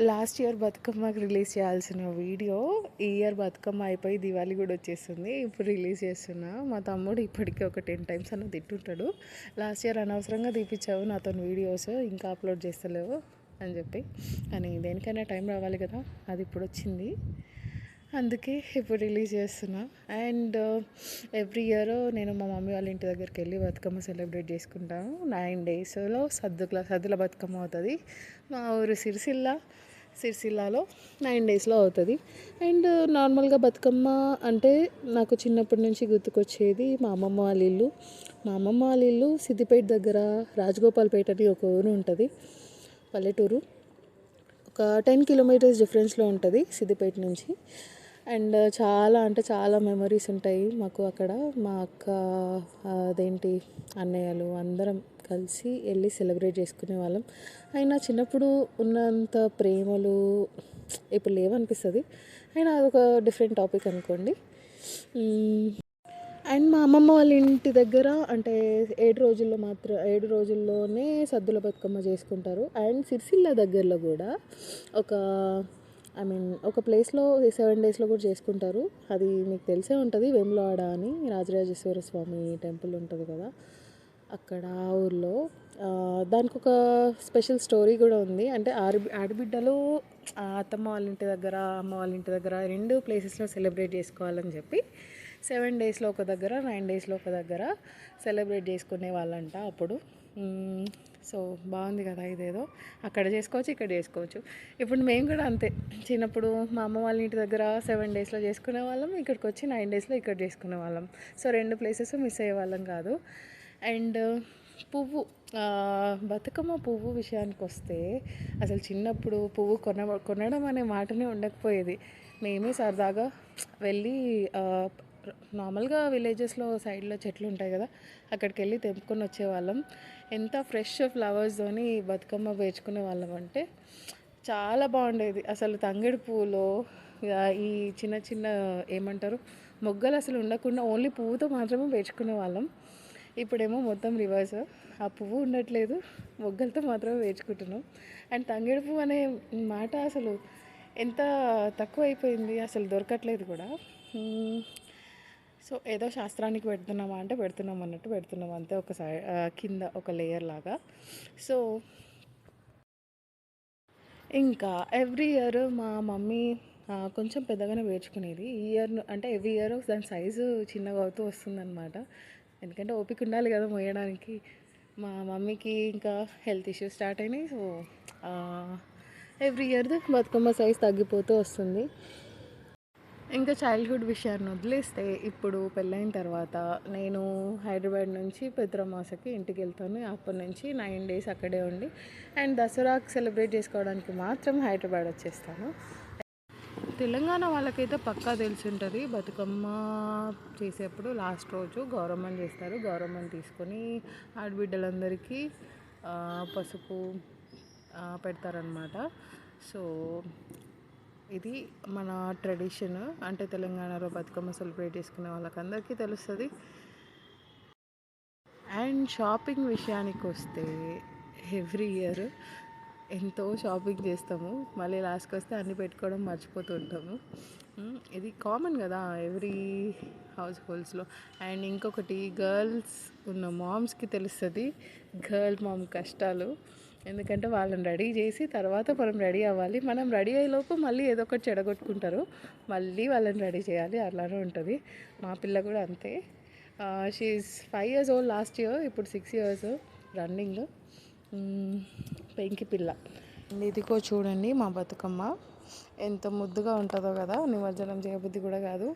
Last year బతుకమ్మకి release చేయాల్సిన video ఈ ఇయర్ బతుకమ్మ అయిపోయి దివాళీ కూడా వచ్చేస్తుంది. ఇప్పుడు రిలీజ్ చేస్తున్నా. మా తమ్ముడు ఇప్పటికీ ఒక టెన్ టైమ్స్ అన్న తిట్టుంటాడు. లాస్ట్ ఇయర్ అనవసరంగా తీపిచ్చావు నాతో వీడియోస్ ఇంకా అప్లోడ్ చేస్తలేవు అని చెప్పి. కానీ దేనికైనా టైం రావాలి కదా. అది ఇప్పుడు వచ్చింది. అందుకే ఇప్పుడు రిలీజ్ చేస్తున్నా. అండ్ uh, ఎవ్రీ ఇయర్ నేను మా మమ్మీ వాళ్ళ ఇంటి దగ్గరికి వెళ్ళి బతుకమ్మ సెలబ్రేట్ చేసుకుంటాను నైన్ డేస్లో సద్దుల సద్దుల బతుకమ్మ అవుతుంది. మా ఊరు సిరిసిల్ల సిరిసిల్లాలో నైన్ డేస్లో అవుతుంది. అండ్ నార్మల్గా బతుకమ్మ అంటే నాకు చిన్నప్పటి నుంచి గుర్తుకొచ్చేది మా అమ్మమ్మ వాళ్ళ ఇల్లు. మా అమ్మమ్మ వాళ్ళ ఇల్లు సిద్దిపేట దగ్గర రాజగోపాల్పేట అని ఒక ఊరు ఉంటుంది. పల్లెటూరు. ఒక టెన్ కిలోమీటర్స్ డిఫరెన్స్లో ఉంటుంది సిద్దిపేట నుంచి. అండ్ చాలా అంటే చాలా మెమరీస్ ఉంటాయి మాకు అక్కడ. మా అక్క అదేంటి అన్నయ్యలు అందరం కలిసి వెళ్ళి సెలబ్రేట్ చేసుకునే వాళ్ళం. అయినా చిన్నప్పుడు ఉన్నంత ప్రేమలు ఇప్పుడు లేవనిపిస్తుంది అయినా అదొక డిఫరెంట్ టాపిక్ అనుకోండి. అండ్ మా అమ్మమ్మ వాళ్ళ ఇంటి దగ్గర అంటే ఏడు రోజుల్లో మాత్రం ఏడు రోజుల్లోనే సద్దుల బతుకమ్మ చేసుకుంటారు. అండ్ సిరిసిల్ల దగ్గరలో కూడా ఒక ఐ మీన్ ఒక ప్లేస్లో సెవెన్ డేస్లో కూడా చేసుకుంటారు. అది మీకు తెలిసే ఉంటుంది వేములవాడ అని రాజరాజేశ్వర స్వామి టెంపుల్ ఉంటుంది కదా. అక్కడ ఆ ఊర్లో దానికి ఒక స్పెషల్ స్టోరీ కూడా ఉంది. అంటే ఆరు ఆడబిడ్డలు అత్తమ్మ వాళ్ళ ఇంటి దగ్గర అమ్మ వాళ్ళ ఇంటి దగ్గర రెండు ప్లేసెస్లో సెలబ్రేట్ చేసుకోవాలని చెప్పి సెవెన్ డేస్లో ఒక దగ్గర నైన్ డేస్లో ఒక దగ్గర సెలబ్రేట్ చేసుకునే వాళ్ళంట అప్పుడు. సో బాగుంది కదా ఇదేదో. అక్కడ చేసుకోవచ్చు ఇక్కడ చేసుకోవచ్చు. ఇప్పుడు మేము కూడా అంతే. చిన్నప్పుడు మా అమ్మ వాళ్ళ ఇంటి దగ్గర సెవెన్ డేస్లో చేసుకునే వాళ్ళం ఇక్కడికి వచ్చి నైన్ డేస్లో ఇక్కడ చేసుకునే వాళ్ళం. సో రెండు ప్లేసెస్ మిస్ అయ్యే వాళ్ళం కాదు. అండ్ పువ్వు బతుకమ్మ పువ్వు విషయానికి వస్తే అసలు చిన్నప్పుడు పువ్వు కొన కొనడం అనే మాటనే ఉండకపోయేది. మేమే సరదాగా వెళ్ళి నార్మల్గా విలేజెస్లో సైడ్లో చెట్లు ఉంటాయి కదా అక్కడికి వెళ్ళి తెంపుకొని వచ్చేవాళ్ళం. ఎంత ఫ్రెష్ ఫ్లవర్స్తోని బతుకమ్మ పేర్చుకునే వాళ్ళం అంటే చాలా బాగుండేది. అసలు తంగేడు పువ్వులో ఈ చిన్న చిన్న ఏమంటారు మొగ్గలు అసలు ఉండకుండా ఓన్లీ పువ్వుతో మాత్రమే పేర్చుకునే వాళ్ళం. ఇప్పుడేమో మొత్తం రివర్స్. ఆ పువ్వు ఉండట్లేదు మొగ్గలతో మాత్రమే వేచుకుంటున్నాం అండ్ తంగేడు పువ్వు అనే మాట అసలు ఎంత తక్కువ అయిపోయింది అసలు దొరకట్లేదు కూడా. సో ఏదో శాస్త్రానికి పెడుతున్నామా అంటే పెడుతున్నాం అన్నట్టు పెడుతున్నాం అంతే ఒక సై కింద ఒక లేయర్ లాగా. సో ఇంకా ఎవ్రీ ఇయర్ మా మమ్మీ కొంచెం పెద్దగానే వేర్చుకునేది. ఈ ఇయర్ అంటే ఎవ్రీ ఇయర్ దాని సైజు చిన్నగా అవుతూ వస్తుందన్నమాట. ఎందుకంటే ఓపిక ఉండాలి కదా మోయడానికి. మా మమ్మీకి ఇంకా హెల్త్ ఇష్యూస్ స్టార్ట్ అయినాయి. So every year Bathukamma size తగ్గిపోతూ వస్తుంది. ఇంకా చైల్డ్హుడ్ విషయాన్ని వదిలేస్తే ఇప్పుడు పెళ్ళైన తర్వాత నేను హైదరాబాద్ నుంచి పెద్రమాసకి ఇంటికి వెళ్తాను. అప్పటి నుంచి నైన్ డేస్ అక్కడే ఉండి అండ్ దసరాకి సెలబ్రేట్ చేసుకోవడానికి మాత్రం హైదరాబాద్ వచ్చేస్తాను. తెలంగాణ వాళ్ళకైతే పక్కా తెలిసి ఉంటుంది బతుకమ్మ చేసేప్పుడు లాస్ట్ రోజు గౌరమ్మని చేస్తారు. గౌరమ్మని తీసుకొని ఆడబిడ్డలందరికీ పసుపు పెడతారనమాట సో ఇది మన ట్రెడిషన్. అంటే తెలంగాణలో బతుకమ్మ సెలబ్రేట్ చేసుకునే వాళ్ళకందరికీ తెలుస్తుంది. అండ్ షాపింగ్ విషయానికి వస్తే ఎవ్రీ ఇయర్ ఎంతో షాపింగ్ చేస్తాము. మళ్ళీ లాస్ట్కి వస్తే అన్నీ పెట్టుకోవడం మర్చిపోతూ ఉంటాము ఇది కామన్ కదా ఎవ్రీ హౌస్ హోల్డ్స్లో అండ్ ఇంకొకటి గర్ల్స్ ఉన్న మామ్స్కి తెలుస్తుంది. గర్ల్ మామ్ కష్టాలు. ఎందుకంటే వాళ్ళని రెడీ చేసి తర్వాత మనం రెడీ అవ్వాలి. మనం రెడీ అయ్యేలోపు మళ్ళీ ఏదో ఒకటి చెడగొట్టుకుంటారు. మళ్ళీ వాళ్ళని రెడీ చేయాలి. అలానే ఉంటుంది. మా పిల్ల కూడా అంతే. She's five years old last year ఇప్పుడు సిక్స్ ఇయర్స్ రన్నింగ్ పెంకి పిల్ల. ఇదిగో చూడండి మా బతుకమ్మ. ఎంత ముద్దుగా ఉంటుందో కదా. నిమజ్జనం చేయబుద్ధి కూడా కాదు.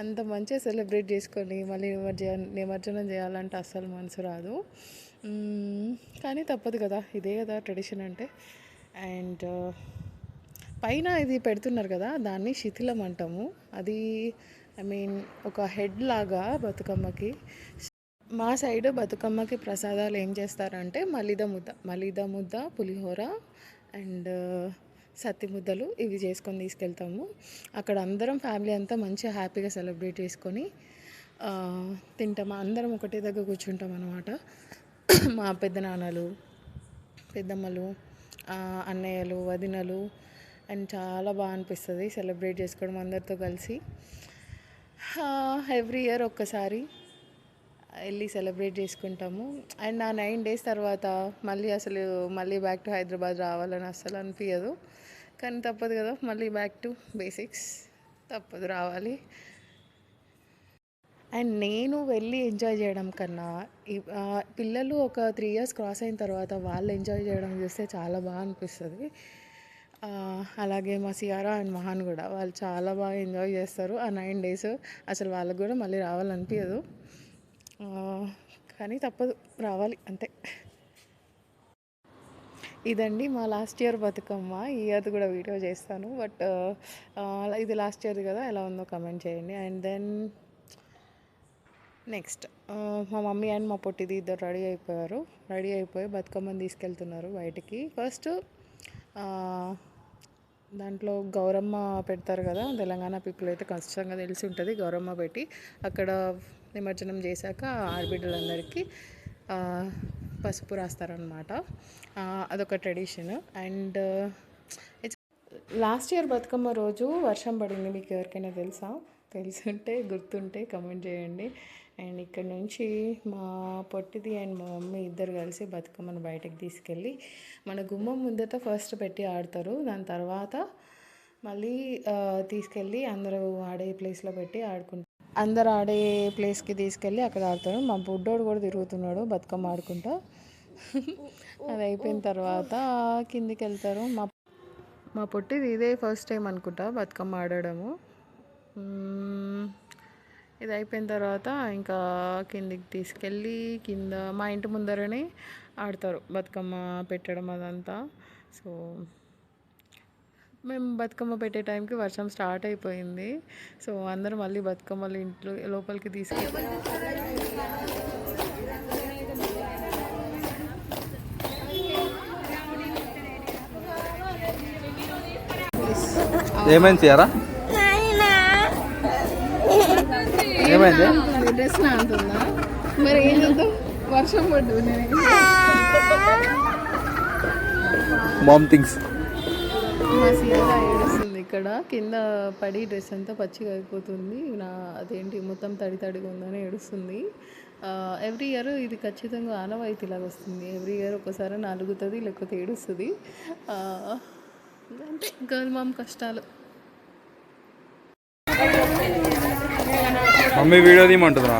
అంత మంచిగా సెలబ్రేట్ చేసుకొని మళ్ళీ నిమజ్జనం నిమజ్జనం చేయాలంటే అస్సలు మనసు రాదు. కానీ తప్పదు కదా. ఇదే కదా ట్రెడిషన్ అంటే. అండ్ పైన ఇది పెడుతున్నారు కదా దాన్ని శిథిలం అంటాము. అది ఐ మీన్ ఒక హెడ్ లాగా బతుకమ్మకి. మా సైడ్ బతుకమ్మకి ప్రసాదాలు ఏం చేస్తారంటే మలిద ముద్ద మలిద ముద్ద పులిహోర అండ్ సత్తి ముద్దలు ఇవి చేసుకొని తీసుకెళ్తాము. అక్కడ అందరం ఫ్యామిలీ అంతా మంచిగా హ్యాపీగా సెలబ్రేట్ చేసుకొని తింటాము. అందరం ఒకటే దగ్గర కూర్చుంటాం అనమాట మా పెద్దనాన్నలు పెద్దమ్మలు అన్నయ్యలు వదినలు అండ్ చాలా బాగా అనిపిస్తుంది సెలబ్రేట్ చేసుకోవడం అందరితో కలిసి. ఎవ్రీ ఇయర్ ఒక్కసారి వెళ్ళి సెలబ్రేట్ చేసుకుంటాము. అండ్ ఆ నైన్ డేస్ తర్వాత మళ్ళీ అసలు మళ్ళీ బ్యాక్ టు హైదరాబాద్ రావాలని అస్సలు అనిపించదు కానీ తప్పదు కదా మళ్ళీ బ్యాక్ టు బేసిక్స్ తప్పదు రావాలి. అండ్ నేను వెళ్ళి ఎంజాయ్ చేయడం కన్నా పిల్లలు ఒక త్రీ ఇయర్స్ క్రాస్ అయిన తర్వాత వాళ్ళు ఎంజాయ్ చేయడం చూస్తే చాలా బాగా అనిపిస్తుంది. అలాగే మా సియారా అండ్ మహాన్ కూడా వాళ్ళు చాలా బాగా ఎంజాయ్ చేస్తారు. ఆ నైన్ డేస్ అసలు వాళ్ళకు కూడా మళ్ళీ రావాలనిపించదు కానీ తప్పదు రావాలి అంతే. ఇదండి మా లాస్ట్ ఇయర్ బతుకమ్మ. ఈ ఇయర్ కూడా వీడియో చేస్తాను. బట్ ఇది లాస్ట్ ఇయర్ కదా ఎలా ఉందో కమెంట్ చేయండి. అండ్ దెన్ నెక్స్ట్ మా మమ్మీ అండ్ మా పొట్టిది ఇద్దరు రెడీ అయిపోయారు. రెడీ అయిపోయి బతుకమ్మని తీసుకెళ్తున్నారు బయటికి. ఫస్ట్ దాంట్లో గౌరమ్మ పెడతారు కదా తెలంగాణ పీపుల్ అయితే ఖచ్చితంగా తెలిసి ఉంటుంది గౌరమ్మ పెట్టి. అక్కడ నిమజ్జనం చేశాక ఆడబిడ్డలందరికీ పసుపు రాస్తారనమాట అదొక tradition and last year Bathukamma రోజు వర్షం పడింది మీకు ఎవరికైనా తెలుసా? తెలుసుంటే గుర్తుంటే కమెంట్ చేయండి. అండ్ ఇక్కడ నుంచి మా పొట్టిది అండ్ మా మమ్మీ ఇద్దరు కలిసి బతుకమ్మను బయటకు తీసుకెళ్ళి మన గుమ్మం ముందట ఫస్ట్ పెట్టి ఆడతారు. దాని తర్వాత మళ్ళీ తీసుకెళ్ళి అందరూ ఆడే ప్లేస్లో పెట్టి ఆడుకుంటారు. అందరు ఆడే ప్లేస్కి తీసుకెళ్ళి అక్కడ ఆడతారు. మా బుడ్డోడు కూడా తిరుగుతున్నాడు బతుకమ్మ ఆడుకుంటా. అది అయిపోయిన తర్వాత కిందికి వెళ్తారు. మా మా పొట్టిది ఇదే ఫస్ట్ టైం అనుకుంటా బతుకమ్మ ఆడడము. ఇది అయిపోయిన తర్వాత ఇంకా కిందికి తీసుకెళ్ళి కింద మా ఇంటి ముందరనే ఆడతారు బతుకమ్మ పెట్టడం అదంతా. సో మేము బతుకమ్మ పెట్టే టైంకి వర్షం స్టార్ట్ అయిపోయింది. సో అందరూ మళ్ళీ బతుకమ్మలు ఇంట్లో లోపలికి తీసుకెళ్ళి ఏమైంది చేయరా ఏమైంది? డ్రెస్ మరి వర్షం పడ్డది నేను మామ్ థింగ్స్ మా ఏడుస్తుంది ఇక్కడ. కింద పడి డ్రెస్ అంతా పచ్చిగా అయిపోతుంది. నా అదేంటి మొత్తం తడి తడిగా ఉందని ఏడుస్తుంది. ఎవ్రీ ఇయర్ ఇది ఖచ్చితంగా ఆనవాయితీలాగా వస్తుంది. ఎవ్రీ ఇయర్ ఒకసారి నలుగుతుంది లేకపోతే ఏడుస్తుంది. అంటే గర్ల్ మామ్ కష్టాలు. మమ్మీ వీడియో తీయమంటుందిరా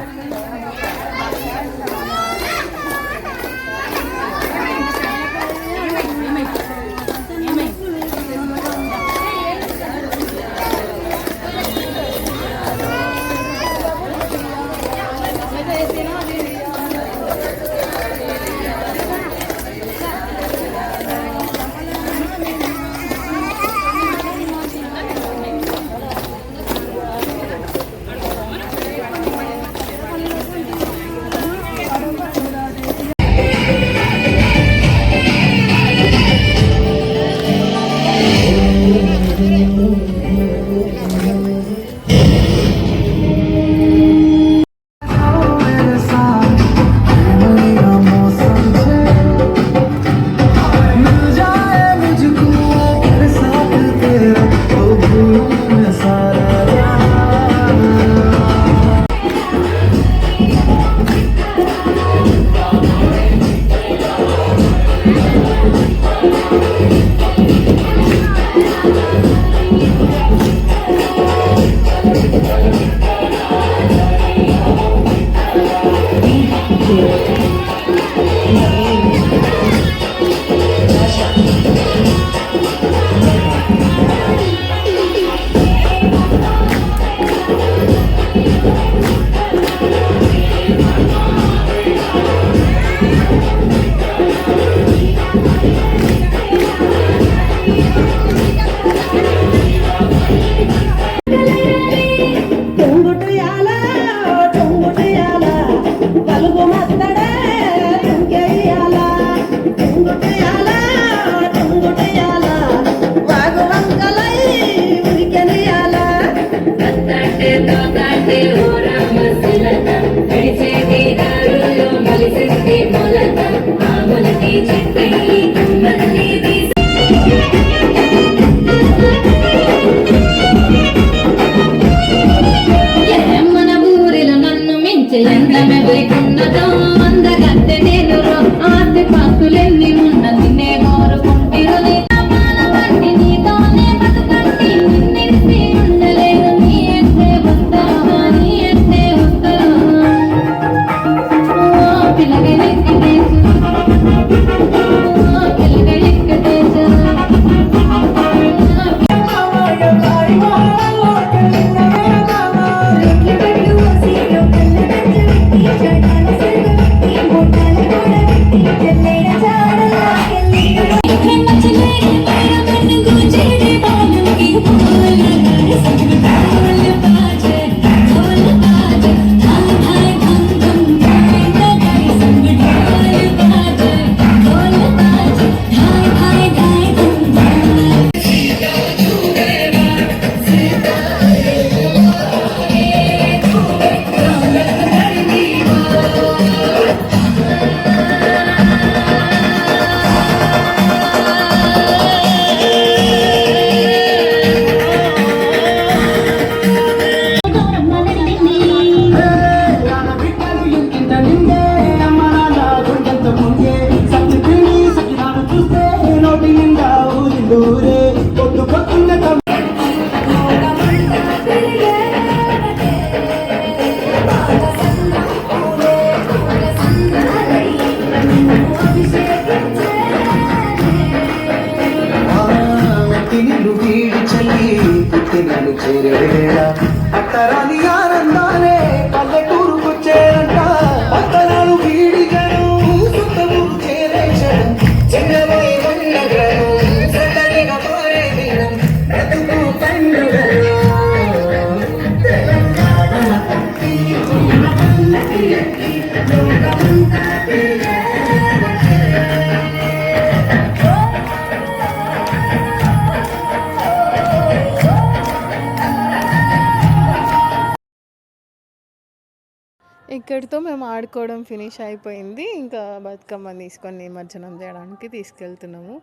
ఇక్కడితో మేము ఆడుకోవడం ఫినిష్ అయిపోయింది. ఇంకా బతుకమ్మని తీసుకొని నిమజ్జనం చేయడానికి తీసుకెళ్తున్నాము.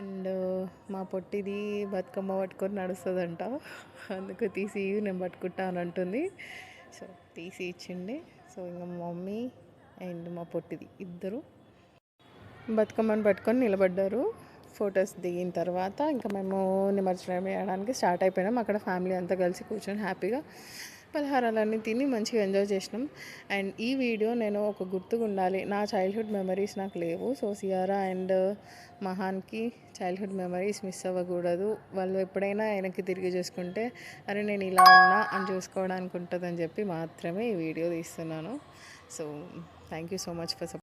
అండ్ మా పొట్టిది బతుకమ్మ పట్టుకొని నడుస్తుందంట. అందుకు తీసి నేను పట్టుకుంటా అని అంటుంది. సో తీసి ఇచ్చిండే సో ఇంకా మమ్మీ అండ్ మా పొట్టిది ఇద్దరు బతుకమ్మని పట్టుకొని నిలబడ్డారు. ఫొటోస్ దిగిన తర్వాత ఇంకా మేము నిమజ్జనం చేయడానికి స్టార్ట్ అయిపోయినాం. అక్కడ ఫ్యామిలీ అంతా కలిసి కూర్చొని హ్యాపీగా పలహారాలన్నీ తిని మంచిగా ఎంజాయ్ చేసినాం. అండ్ ఈ వీడియో నేను ఒక గుర్తుగా ఉండాలి. నా చైల్డ్హుడ్ మెమరీస్ నాకు లేవు. సో సియారా అండ్ మహాన్కి చైల్డ్హుడ్ మెమరీస్ మిస్ అవ్వకూడదు. వాళ్ళు ఎప్పుడైనా వెనక్కి తిరిగి చూసుకుంటే అరే నేను ఇలా ఉన్నా అని చూసుకోవడానికి ఉంటుందని చెప్పి మాత్రమే ఈ వీడియో తీస్తున్నాను. So thank you so much for